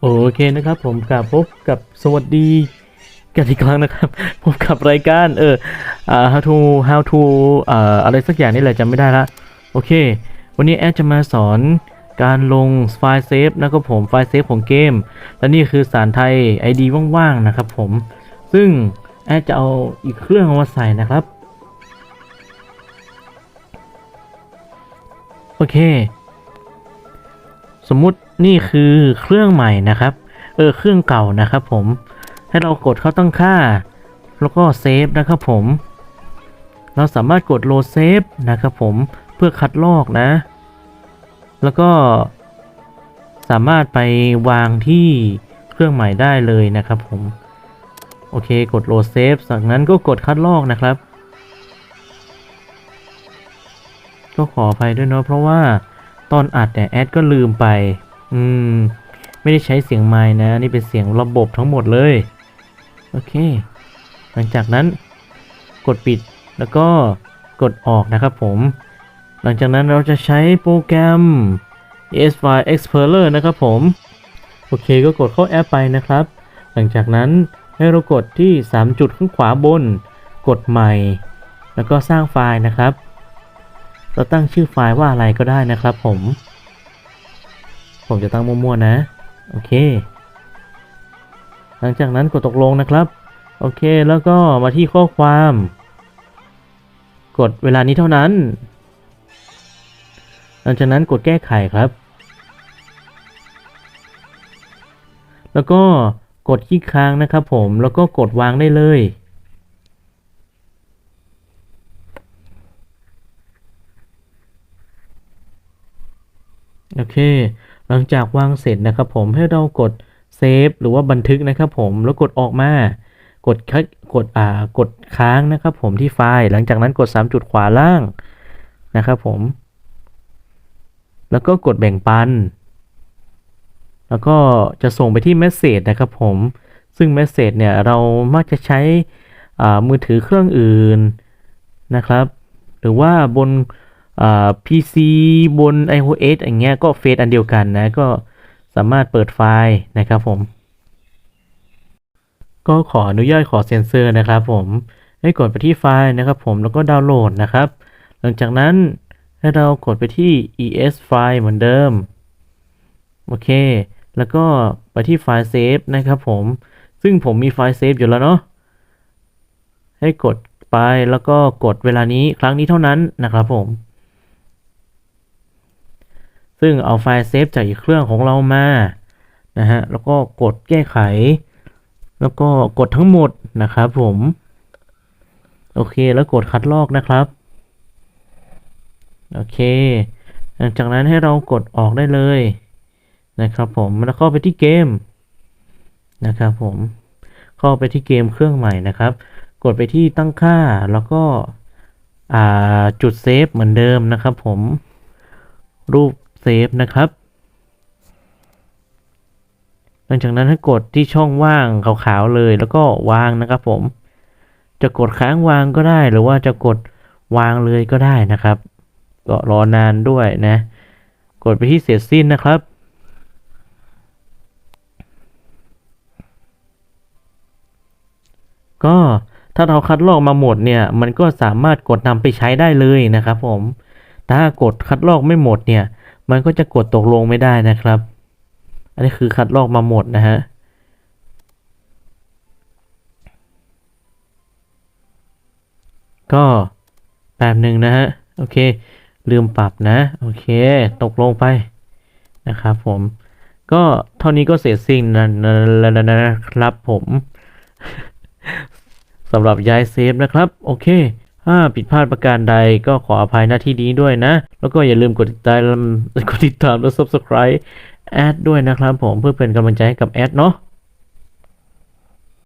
โอเคนะครับผมกลับพบกับสวัสดีกันอีกครั้งนะครับพบกับรายการเอออ่า how to how to อ่าอะไรสักอย่างนี่แหละจำไม่ได้ละโอเค วันนี้แอดจะมาสอนการลงไฟล์เซฟนะครับผมไฟล์เซฟของเกม และนี่คือสารไทย ID ว่างๆนะครับผม ซึ่งแอดจะเอาอีกเครื่องมาใส่นะครับ โอเค สมมุตินี่คือเครื่องใหม่นะครับ เออเครื่องเก่านะครับผม ให้เรากดเข้าตั้งค่า แล้วก็เซฟนะครับผม เราสามารถกดโลเซฟนะครับผมเพื่อคัดลอกนะ แล้วก็สามารถไปวางที่เครื่องใหม่ได้เลยนะครับผม โอเคกดโลเซฟจากนั้นก็กดคัดลอกนะครับ ก็ขออภัยด้วยเนาะเพราะว่า ตอนอัดเนี่ยแอดก็ลืมไป อืม ไม่ได้ใช้เสียงไม้นะ นี่เป็นเสียงระบบทั้งหมดเลย โอเค หลังจากนั้นกดปิดแล้วก็กดออกนะครับผม หลังจากนั้นเราจะใช้โปรแกรม ESY Explorer นะครับผม โอเคก็กดเข้าแอปไปนะครับ หลังจากนั้นให้เรากดที่ 3 จุดข้างขวาบน กดใหม่ แล้วก็สร้างไฟล์นะครับ เราตั้งชื่อไฟล์ว่าอะไรก็ได้นะครับผม ผมจะตั้งมั่วๆนะ โอเค หลังจากนั้นกดตกลงนะครับ โอเค แล้วก็มาที่ข้อความ กดเวลานี้เท่านั้น หลังจากนั้นกดแก้ไขครับ แล้วก็กดที่ค้างนะครับผม แล้วก็กดวางได้เลย โอเค หลังจากวางเสร็จนะครับผมให้เรากดเซฟหรือว่าบันทึกนะครับผมแล้วกดออกมากดคลิกกดอ่ากดค้างนะครับผมที่ไฟล์ หลังจากนั้นกด 3 จุดขวาล่างนะครับผม แล้วก็กดแบ่งปัน แล้วก็จะส่งไปที่เมสเซจนะครับผม ซึ่งเมสเซจเนี่ยเรามักจะใช้อ่ามือถือเครื่องอื่นนะครับ หรือว่าบน อ่า PC บน iOS อย่างเงี้ยก็เฟซอันเดียวกันนะก็สามารถเปิดไฟล์นะครับผม ก็ขออนุญาตขอเซ็นเซอร์นะครับผมให้กดไปที่ไฟล์นะครับผมแล้วก็ดาวน์โหลดนะครับ หลังจากนั้นให้เรากดไปที่ es ไฟล์เหมือนเดิม โอเค แล้วก็ไปที่ไฟล์เซฟนะครับผม ซึ่งผมมีไฟล์เซฟอยู่แล้วเนาะ ให้กดไปแล้วก็กดเวลานี้ครั้งนี้เท่านั้นนะครับผม ซึ่งเอาไฟล์เซฟจากอีกเครื่องของเรามานะฮะแล้วก็กดแก้ไข แล้วก็กดทั้งหมดนะครับผม โอเคแล้วกดคัดลอกนะครับโอเคหลังจากนั้นให้เรากดออกได้เลยนะครับผมแล้วเข้าไปที่เกมนะครับผมเข้าไปที่เกมเครื่องใหม่นะครับ กดไปที่ตั้งค่าแล้วก็จุดเซฟเหมือนเดิมนะครับผมรูป เซฟนะครับ หลังจากนั้นให้กดที่ช่องว่างขาวๆเลยแล้วก็วางนะครับผม จะกดค้างวางก็ได้หรือว่าจะกดวางเลยก็ได้นะครับ ก็รอนานด้วยนะ กดไปที่เสร็จสิ้นนะครับก็ถ้าเราคัดลอกมาหมดเนี่ย มันก็สามารถกดนำไปใช้ได้เลยนะครับผม ถ้ากดคัดลอกไม่หมดเนี่ย มันก็จะกดตกลงไม่ได้นะครับ อันนี้คือคัดลอกมาหมดนะฮะก็แป๊บหนึ่งนะฮะ โอเค ลืมปรับนะ โอเค ตกลงไปนะครับผม ก็เท่านี้ก็เสร็จสิ้นนะนะนะนะครับผมสำหรับย้ายเซฟนะครับ โอเค ถ้าผิดพลาดประการใดก็ขออภัยหน้าที่นี้ด้วยนะ แล้วก็อย่าลืมกดติดตามกดติดตามและ subscribe แอดด้วยนะครับผมเพื่อเป็นกำลังใจให้กับแอดเนาะ